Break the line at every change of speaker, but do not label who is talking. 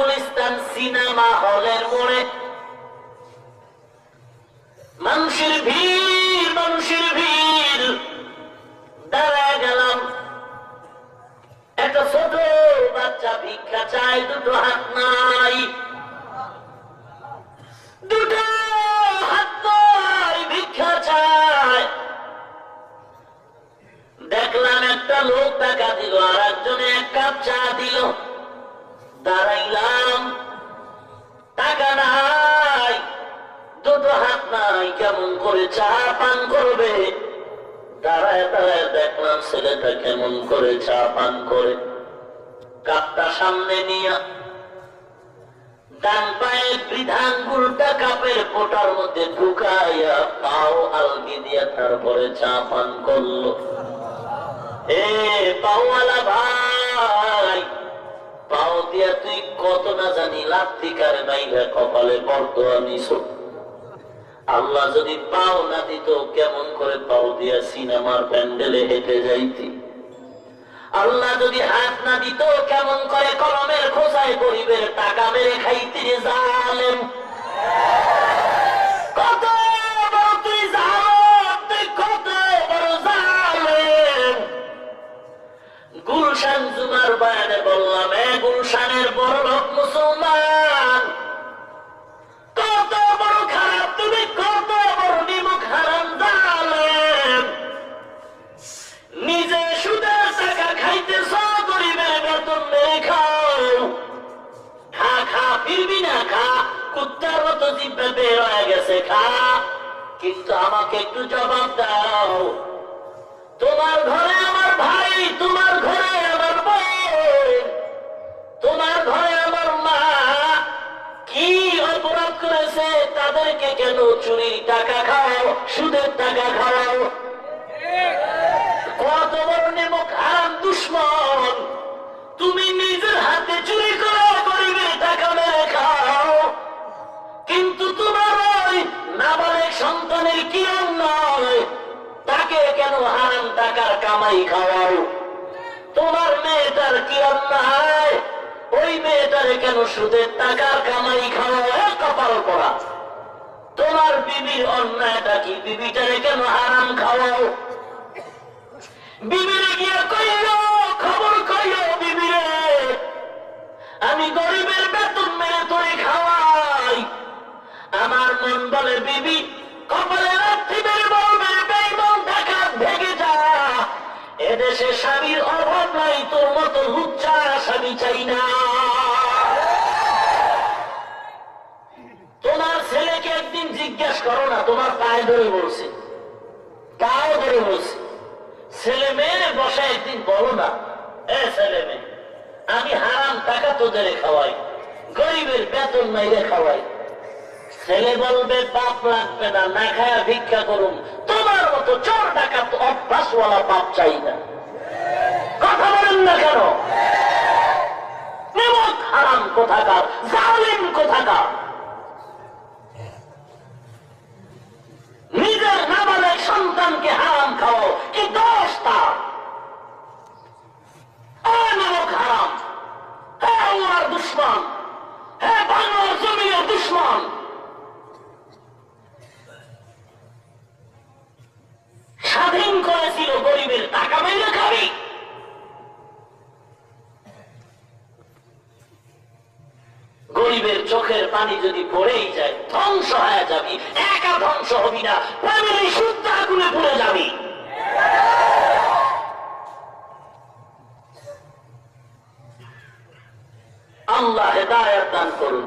Gulistan cinema হলের মোড়ে। মানুষের ভিড় মানুষের ভিড়। দাঁড়ায় গেলাম। একটা ছোট বাচ্চা ভিক্ষা চায় দুটো হাত নাই। দুটো হাত নাই, ভিক্ষা চায় দেখলাম একটা লোক টাকা দিল আর একজনে এক কাপ চা দিল। দাঁড়াইলাম। দাঁড়ায় দাঁড়ায় দেখলাম ছেলেটা কেমন করে চা পান করে। কাপটা সামনে নিয়ে ডান পায়ে বৃদ্ধাঙ্গুলটা কাপের পোটার মধ্যে ঢুকাইয়া পাও আলগি দিয়া তারপরে চা পান করল। এ পাওয়ালা ভাই, পাও দিয়া তুই কত না জানি লাত্তিকার নাইলে কপালে বর্দ আনিস। আল্লাহ যদি পাও না দিত, কেমন করে পাও দিয়া সিনেমার প্যান্ডেলে হেঁটে যাইতি? আল্লাহ যদি হাত না দিত, কেমন করে কলমের খোঁজায় গরিবের টাকা মেরে খাইতে জালেম? জিব্বে বের হয়ে গেছে, খা। কিন্তু আমাকে একটু জবাব দাও। তোমার ঘরে আমার ভাই, তোমার ঘরে আমার তোমার ঘরে আমার মা। কি অপরাধ করেছে তাদেরকে কেন চুরির টাকা খাও সুদের টাকা খাওয়াও? কত বড় নেমক হারাম দুশ্মন। সন্তানের কি নয় তাকে কেন হারাম টাকার কামাই খাওয়াও তোমার মেয়েটার কি অন্যায়? ওই মেয়েটারে কেন সুদের টাকার কামাই খাওয়াও এ কপাল করা তোমার বিবির অন্যায়টা কি? বিবিটারে কেন হারাম খাওয়াও? বিবিরে গিয়া কইল, খবর কইল বিবিরে, আমি গরিবের বেতন মেরে তোরে খাওয়াই। আমার মন বলে, বিবি এদেশে স্বামীর অভাব নাই, তোর মতো লুচ্চা স্বামী চাই না। তোমার ছেলেকে একদিন জিজ্ঞেস করো না, তোমার পায়ে ধরে বলছে, পায়ে ধরে বলছে। ছেলে মেয়ে বসে একদিন বলো না, এ ছেলে মেয়ে, আমি হারাম টাকা তোদের খাওয়াই, গরিবের বেতন মাইরে খাওয়াই ছেলে বলবে, বাপ লাগবে না না খায়া ভিক্ষা করুন। তোমার মতো চোর ডাকা তো অভ্যাসওয়ালা বাপ চাই না। কথা বলেন না কেন? কোথাকার, জালিম কোথাকার নিজের নাবালেক সন্তানকে হারাম খাও কি দোষ তার এ নামক হারাম হে আমার দুশ্মন হে বাংলার জমির দুশ্মন স্বাধীন করেছিল গরিবের টাকা মেরে খাবি গরিবের চোখের পানি যদি পড়েই যায়, ধ্বংস হয়ে যাবি। একা ধ্বংস হবি না ফ্যামিলি শুদ্ধ আগুনে পড়ে যাবি। আল্লাহ হেদায়ত দান করুন।